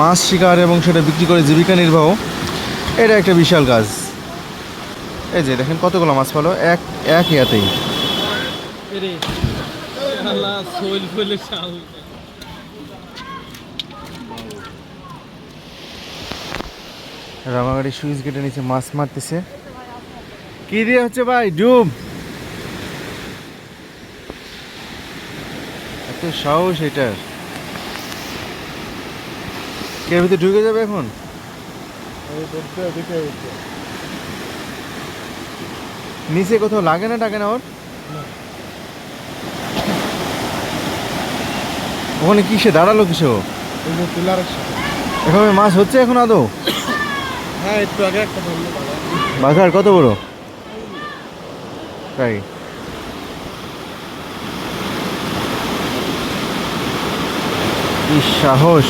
মাছ শিকার এবং সেটা বিক্রি করে জীবিকা নির্বাহ, এটা একটা বিশাল কাজ। এই যে দেখেন কতগুলো মাছ পালো, এক এক ইয়াতেই রামাগাড়ি সুইচ গেটে নিচে মাছ মারতেছে। কি দিয়ে হচ্ছে ভাই, ডুব! এত সাহস এটার। কে ভিতরে ঢুকে যাবে এখন? নিচে কোথাও লাগে না টাকে না ওর? ওখানে কিসে দাঁড়াল কিসে ও? এভাবে মাছ হচ্ছে এখন আদৌ? হ্যাঁ একটু আগে একটা বাবা কত বড়? তাই। কি সাহস।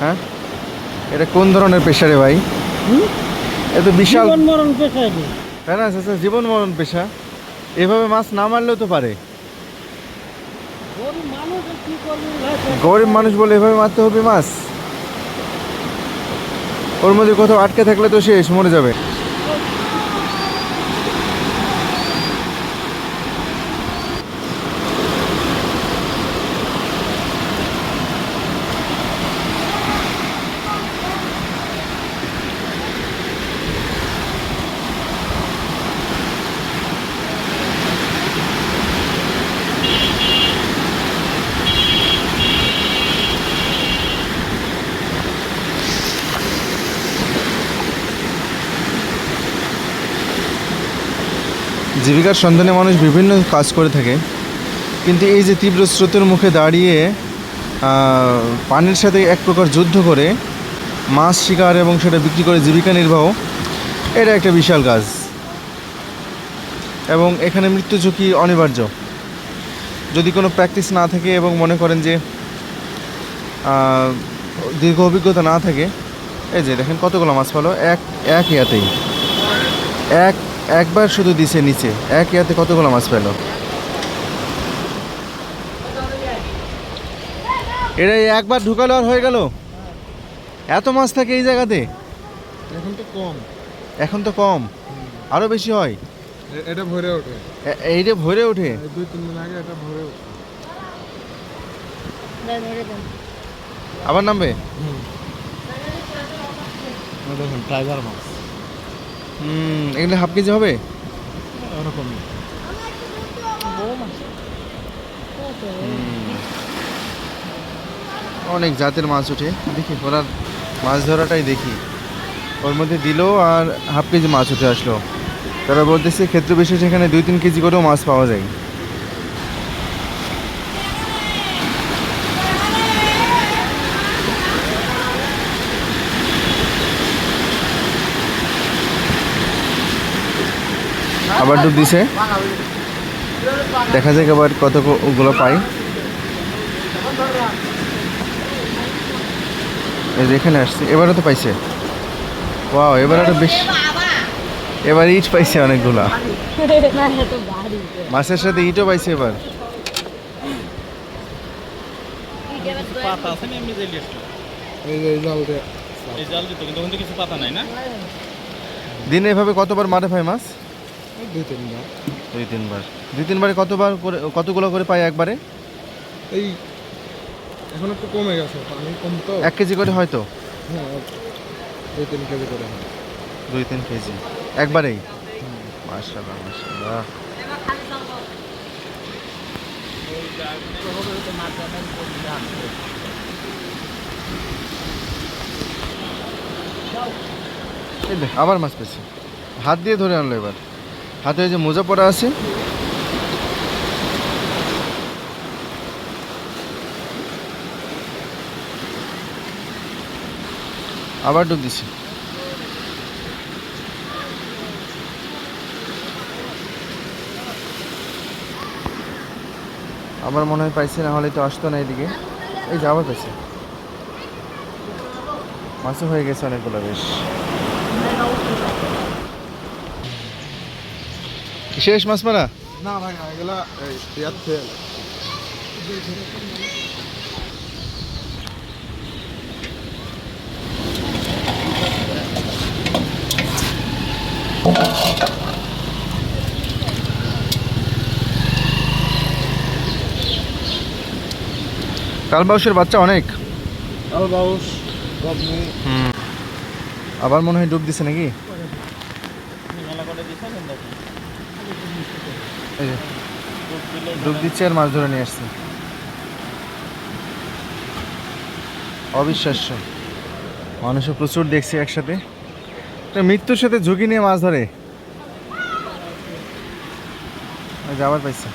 হ্যাঁ? এটা কোন ধরনের পেশা রে ভাই? এত বিশাল জীবন মরণ পেশা হ্যাঁ তাই না আচ্ছা জীবন মরণ পেশা। এভাবে মাছ না মারলেও তো পারে। গরিব মানুষ বলে এভাবে মারতে হবে মাছ? ওর মধ্যে কোথাও আটকে থাকলে তো শেষ মরে যাবে। জীবিকার সন্ধানে মানুষ বিভিন্ন কাজ করে থাকে। কিন্তু এই যে তীব্র স্রোতের মুখে দাঁড়িয়ে পানির সাথে এক প্রকার যুদ্ধ করে মাছ শিকার এবং সেটা বিক্রি করে জীবিকা নির্বাহ, এটা একটা বিশাল কাজ। এবং এখানে মৃত্যু ঝুঁকি অনিবার্য। যদি কোনো প্র্যাকটিস না থাকে এবং মনে করেন যে দীর্ঘ অভিজ্ঞতা না থাকে, এই যে দেখেন কতগুলো মাছ পালো, এক এক ইয়াতেই। এক একবার শুধু দিছে নিচে। এক ইয়াতে কতগুলো মাছ পেল? এটা এই একবার ঢুকালো আর হয়ে গেল? এত মাছ থাকে এই জায়গাতে? এখন তো কম। এখন তো কম। আরও বেশি হয়? এটা ভরে ওঠে। এইটা ভরে ওঠে? দুই তিন দিন আগে এটা ভরে ওঠে। আবার নামবে? দেখুন টাইগার মাছ। হুম এগুলো হাফ কেজি হবে? ওরকমই। অনেক জাতের মাছ ওঠে। দেখি ওরা মাছ ধরাটাই দেখি। ওর মধ্যে দিল আর হাফ কেজি মাছ উঠে আসলো। তারা বলতেছে ক্ষেত্র বিশেষ এখানে দুই তিন কেজি করেও মাছ পাওয়া যায়। আবার ডুব দিছে। দেখা যাক আবার কতগুলো পাই। এই যে এখানে আসছে এবারও তো পাইছে। ওয়াও এবার আরও বেশ এবার ইট পাইছে অনেকগুলা। মাছের সাথে ইটও পাইছে এবার। দিনে এভাবে কতবার মারে ভাই মাছ? দুই তিনবার। দুই তিনবার। দুই তিনবারে কতবার করে কতগুলো করে পাই একবারে? এই এখন একটু কমে গেছে পানি কম তো। এক কেজি করে হয়তো হ্যাঁ দুই তিন কেজি করে দুই তিন কেজি। একবারেই? মাশাআল্লাহ মাশাআল্লাহ। আবার মাছ পেয়েছে। হাত দিয়ে ধরে আনলো এবার। হাতে যে মোজা পরা আছে। আবার ডুব দিছে। আবার মনে হয় পাইছে, না হলে তো আসতো না এদিকে। এই যে আবার পাইছে। মাছও হয়ে গেছে অনেকগুলো বেশ। শেষ মাছ মারা? না ভাই এগুলা কালবাউসের বাচ্চা অনেক? কালবাউস আবার মনে হয় ডুব দিছে নাকি? মেলা করে দিছে ডুব দিচ্ছে আর মাছ ধরে নিয়ে আসছে। অবিশ্বাস্য। মানুষও প্রচুর দেখছি একসাথে। মৃত্যুর সাথে ঝুঁকি নিয়ে মাছ ধরে। যাবার পাইছে।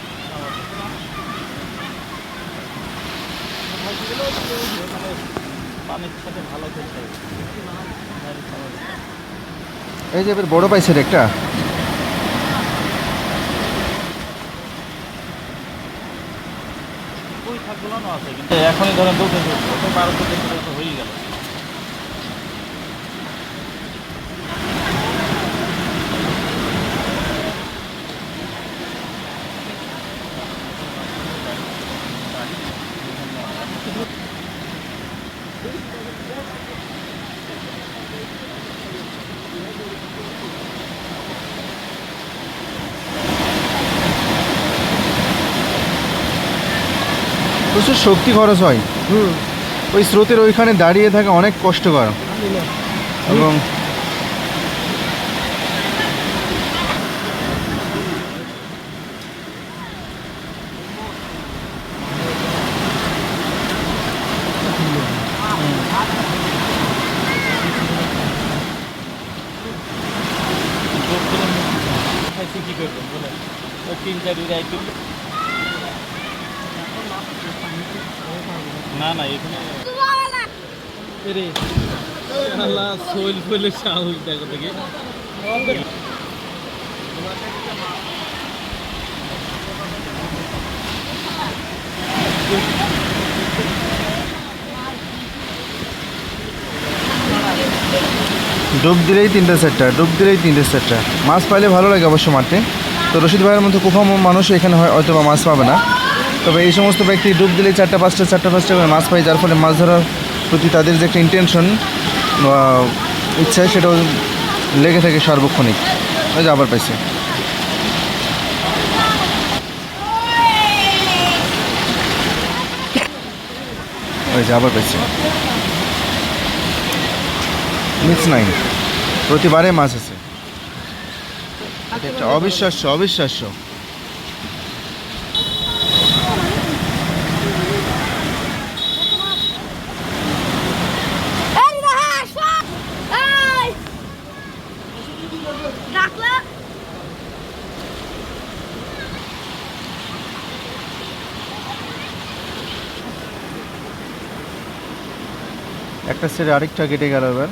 এই যে এবার বড় পাইছে একটা। ওই থাকগুলো আছে। কিন্তু এখনই ধরেন দুটো কেজি কত বারো কেজি করে তো হয়ে গেল। প্রচুর শক্তি খরচ হয়। হুম। ওই স্রোতের ওইখানে দাঁড়িয়ে থাকা অনেক কষ্টকর। এবং কি করবেন বলে তিন চার বিঘা না না, এখানে ডুব দিলেই তিনটে সেটটা, ডুব দিলেই তিনটে সেটটা। মাছ পাইলে ভালো লাগে অবশ্য মারতে তো রশিদ ভাইয়ের মতো কুফাম মানুষ এখানে হয় হয়তো বা মাছ পাবে না। তবে এই সমস্ত ব্যক্তি ডুব দিলেই চারটা, পাঁচটা চারটা, পাঁচটা করে মাছ পায়, যার ফলে মাছ ধরার প্রতি তাদের যে একটা ইন্টেনশন ইচ্ছা, সেটাও লেগে থাকে সার্বক্ষণিক। ওই যে আবার পাইছে। ওই যে আবার পাইছে। মিক্স নাই প্রতিবারে মাছ আছে। অবিশ্বাস্য অবিশ্বাস্য এই রাহা আসো এই ডাকলা একটা ছেড়ে আরেকটা কেটে গেল এবার।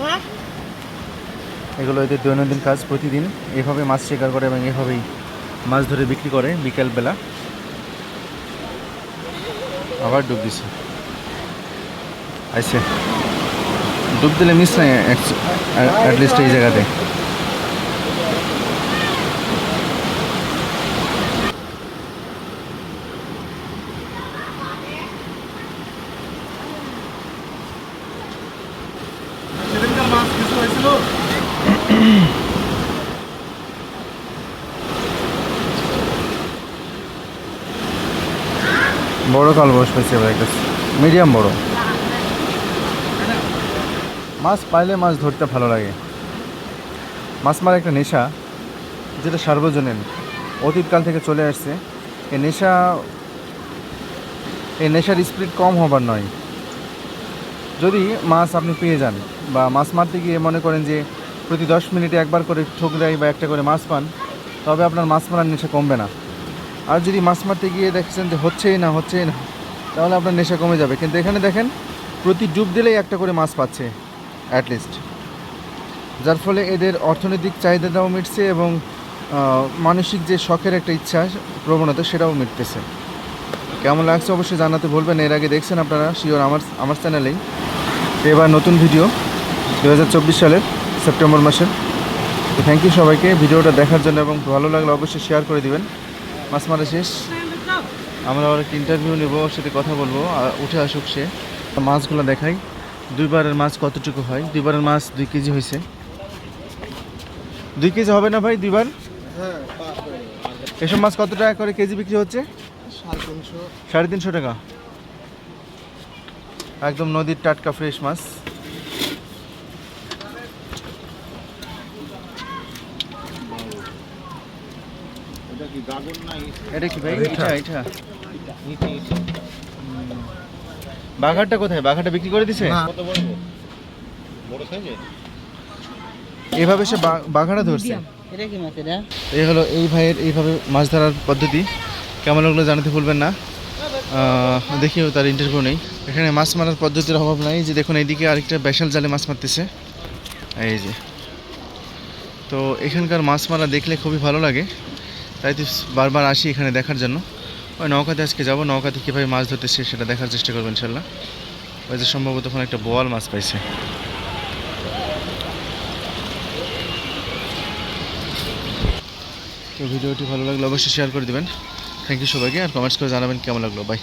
হ্যাঁ? এগুলো এদের দৈনন্দিন কাজ প্রতিদিন। এভাবে মাছ শিকার করে এবং এভাবেই মাছ ধরে বিক্রি করে বিকেলবেলা। আবার ডুব দিছে। আইসে। ডুব দিলে মিস নাই অ্যাটলিস্ট এই জায়গাতে। বড় কাল বস পেয়েছে এবার একটা। মিডিয়াম বড়। মাছ পাইলে মাছ ধরতে ভালো লাগে। মাছ মারা একটা নেশা, যেটা সার্বজনীন। অতীতকাল থেকে চলে আসছে। এই নেশা, এই নেশার স্পিড কম হবার নয়। যদি মাছ আপনি পেয়ে যান বা মাছ মারতে গিয়ে মনে করেন যে প্রতি দশ মিনিটে একবার করে ঠুকরাই বা একটা করে মাছ পান, তবে আপনার মাছ মারার নেশা কমবে না। আর যদি মাছ মারতে গিয়ে দেখছেন যে হচ্ছেই না হচ্ছেই না, তাহলে আপনার নেশা কমে যাবে। কিন্তু এখানে দেখেন, প্রতি ডুব দিলেই একটা করে মাছ পাচ্ছে অ্যাটলিস্ট যার ফলে এদের অর্থনৈতিক চাহিদাটাও মিটছে এবং মানসিক যে শখের একটা ইচ্ছা, প্রবণতা সেটাও মিটতেছে। কেমন লাগছে অবশ্যই জানাতে বলবেন এর আগে দেখছেন আপনারা শিওর আমার আমার চ্যানেলেই এবার নতুন ভিডিও দু হাজার চব্বিশ সালের সেপ্টেম্বর মাসের। তো থ্যাংক ইউ সবাইকে। ভিডিওটা দেখার জন্য এবং ভালো লাগলে অবশ্যই শেয়ার করে দিবেন। মাছ মারা শেষ। আমরা ওর একটা ইন্টারভিউ নেব ওর সাথে কথা বলব আর উঠে আসুক সে। মাছগুলো দেখাই। দুইবারের মাছ কতটুকু হয়? দুইবারের মাছ দুই কেজি হয়েছে। দুই কেজি হবে না ভাই দুইবার? এসব মাছ কত টাকা করে কেজি বিক্রি হচ্ছে? সাড়ে তিনশো। টাকা। একদম নদীর টাটকা ফ্রেশ মাছ। এটা কি ভাই? এটা এটা। বাঘারটা কোথায়? বাঘারটা বিক্রি করে দিছে? এভাবে সে বাঘাটা ধরছে। মাছ এই হলো এই ভাইয়ের এইভাবে মাছ ধরার পদ্ধতি। কেমন লাগল জানাতে ভুলবেন না। দেখিও তার ইন্টারভিউ নেই। এখানে মাছ মারার পদ্ধতির অভাব নাই। যে দেখুন এইদিকে আরেকটা বেশাল জালে মাছ মারতেছে। এই যে। তো এখানকার মাছ মারা দেখলে খুবই ভালো লাগে। তাই তো বারবার আসি এখানে দেখার জন্য। ওই নৌকাতে আজকে যাব নৌকাতে কীভাবে মাছ ধরতেছে সেটা দেখার চেষ্টা করব ইনশাল্লাহ। ওই যে সম্ভবত ওখানে একটা বোয়াল মাছ পাইছে। তো ভিডিওটি ভালো লাগলে অবশ্যই শেয়ার করে দেবেন। থ্যাংক ইউ সবাইকে, আর কমেন্টস করে জানাবেন কেমন লাগল বাই